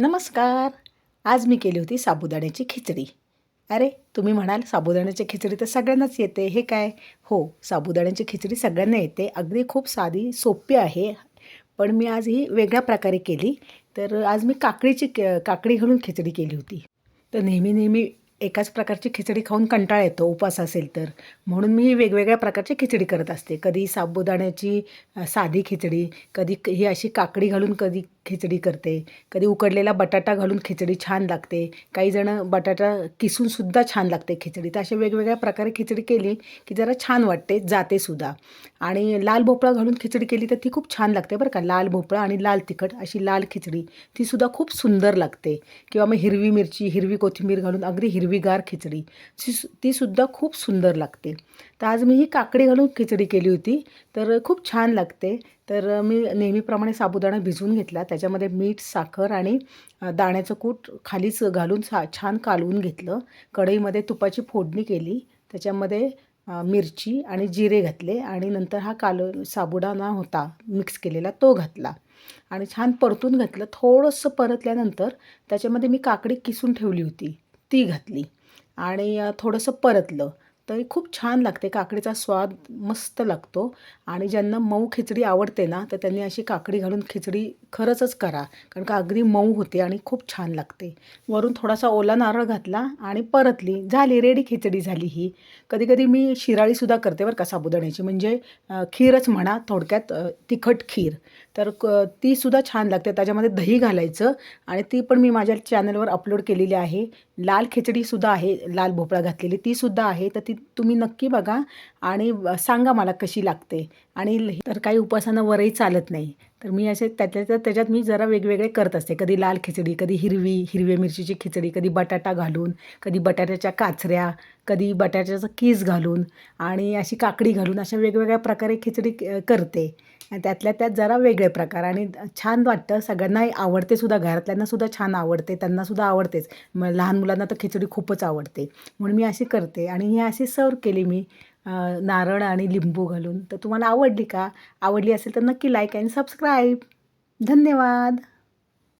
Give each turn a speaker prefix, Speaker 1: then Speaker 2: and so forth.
Speaker 1: नमस्कार. आज मी केली होती साबुदाण्याची खिचडी. अरे तुम्ही म्हणाल साबुदाण्याची खिचडी तर सगळ्यांनाच येते. हे काय? हो साबुदाण्याची खिचडी सगळ्यांना येते. अगदी खूप साधी सोपी आहे. पण मी आज ही वेगळ्या प्रकारे केली. तर आज मी काकडीची क- काकडी घालून खिचडी केली होती. तर नेहमी नेहमी एकाच प्रकारची खिचडी खाऊन कंटाळा येतो उपास असेल तर. म्हणून मी वेगवेगळ्या प्रकारची खिचडी करत असते. कधी साबुदाण्याची साधी खिचडी कधी क- ही अशी काकडी घालून कधी खिचडी करते. कधी उकडलेला बटाटा घालून खिचडी छान लागते. काही जण बटाटा किसूनसुद्धा छान लागते खिचडी तर अशा वेगवेगळ्या प्रकारे खिचडी केली की जरा छान वाटते जाते सुद्धा. आणि लाल भोपळा घालून खिचडी केली तर ती खूप छान लागते बरं का. लाल भोपळा आणि लाल तिखट अशी लाल खिचडी तीसुद्धा खूप सुंदर लागते. किंवा मग हिरवी मिरची हिरवी कोथिंबीर घालून अगदी हिरवीगार खिचडी ती सु- खूप सुंदर लागते. तर आज मी ही काकडी घालून खिचडी केली होती तर खूप छान लागते. तर मी नेहमीप्रमाणे साबुदाणा भिजवून घेतला. त्याच्यामध्ये मीठ साखर आणि दाण्याचं कूट खालीच घालून सा छान कालवून घेतलं. कढईमध्ये तुपाची फोडणी केली. त्याच्यामध्ये मिरची आणि जिरे घातले आणि नंतर हा काल साबुदाणा होता मिक्स केलेला तो घातला. आणि छान परतून घातलं. थोडंसं परतल्यानंतर त्याच्यामध्ये मी काकडी किसून ठेवली होती. ती घातली. आणि थोडंसं परतलं. तर खूप छान लागते. काकडीचा स्वाद मस्त लागतो. आणि ज्यांना मऊ खिचडी आवडते ना तर त्यांनी अशी काकडी घालून खिचडी खरंचच करा. कारण का अगदी मऊ होते आणि खूप छान लागते. वरून थोडासा ओला नारळ घातला आणि परतली. झाली रेडी खिचडी झाली ही. कधी कधी मी शिराळीसुद्धा करते बरं का साबुदाण्याची. म्हणजे खीरच म्हणा थोडक्यात तिखट खीर. तर क तीसुद्धा छान लागते. त्याच्यामध्ये दही घालायचं. आणि ती पण मी माझ्या चॅनलवर अपलोड केलेली आहे. लाल खिचडीसुद्धा आहे. लाल भोपळा घातलेली तीसुद्धा आहे. तर ती तुम्ही नक्की बघा आणि सांगा मला कशी लागते. आणि तर काही उपासांना वरही चालत नाही. तर मी असे त्याच्या त्याच्यात मी जरा वेगवेगळे करत असते. कधी लाल खिचडी कधी हिरवी हिरव्या मिरचीची खिचडी कधी बटाटा घालून कधी बटाट्याच्या काचऱ्या कधी बटाट्याचं कीस घालून आणि अशी काकडी घालून अशा वेगवेगळ्या प्रकारे खिचडी करते. त्यातल्या त्यात जरा वेगळे प्रकार. आणि छान वाटतं. सगळ्यांनाही आवडते सुद्धा. घरातल्यांना सुद्धा छान आवडते. त्यांना सुद्धा आवडतेच. मग लहान मुलांना तर खिचडी खूपच आवडते. म्हणून मी अशी करते. आणि ही अशी सर्व केली मी नारळ आणि लिंबू घालून. तर तुम्हाला आवडली का? आवडली असेल तर नक्की लाईक आणि सबस्क्राईब धन्यवाद.